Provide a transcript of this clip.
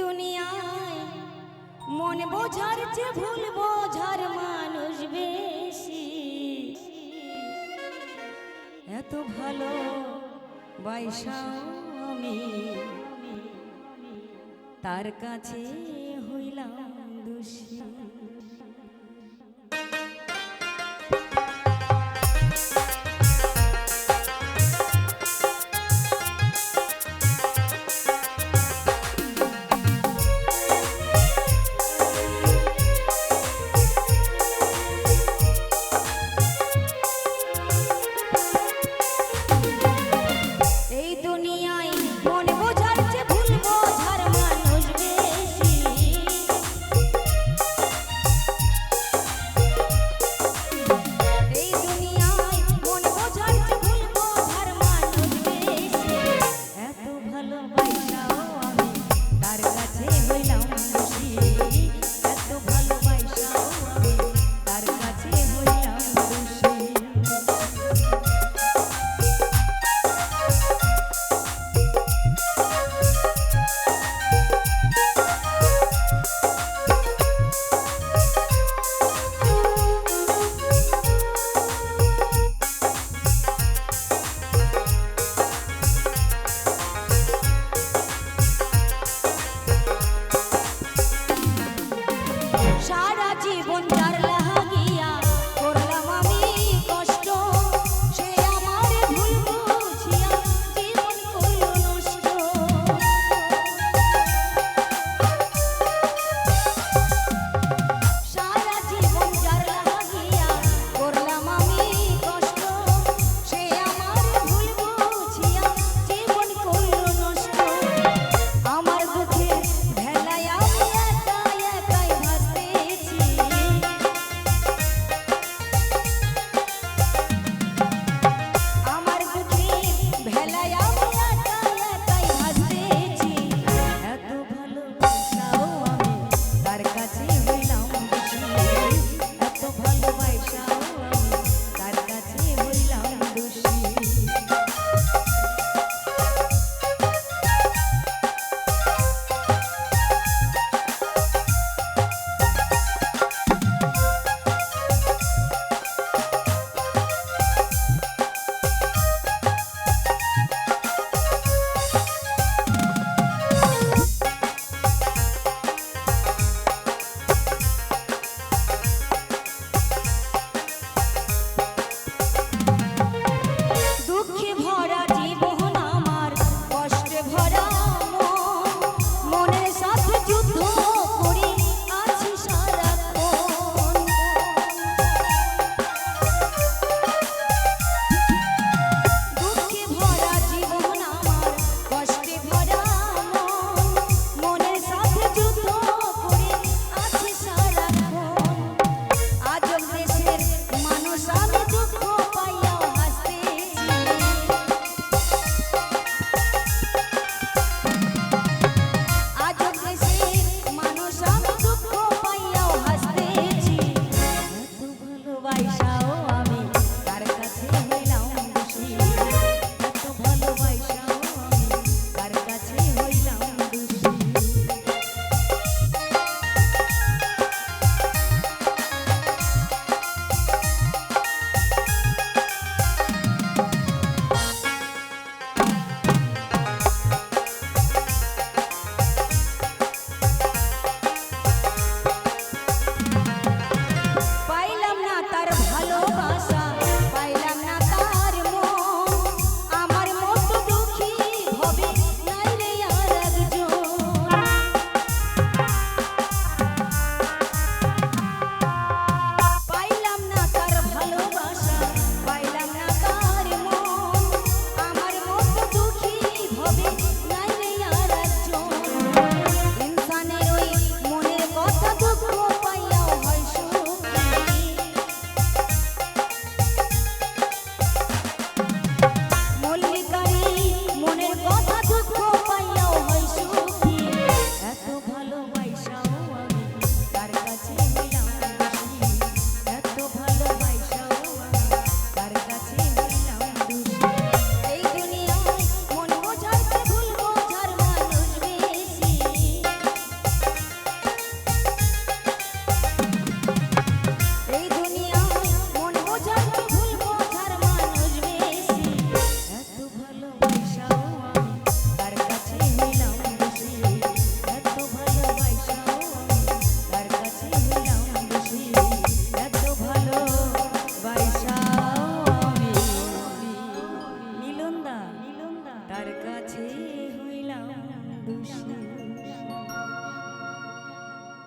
দুনিয়ায় মন বোঝার চেয়ে ভুল বোঝার মানুষ বেশি। এত ভালো বাইসাও আমি তার কাছে হইলাম দোষী। তার কাছে হইলাম।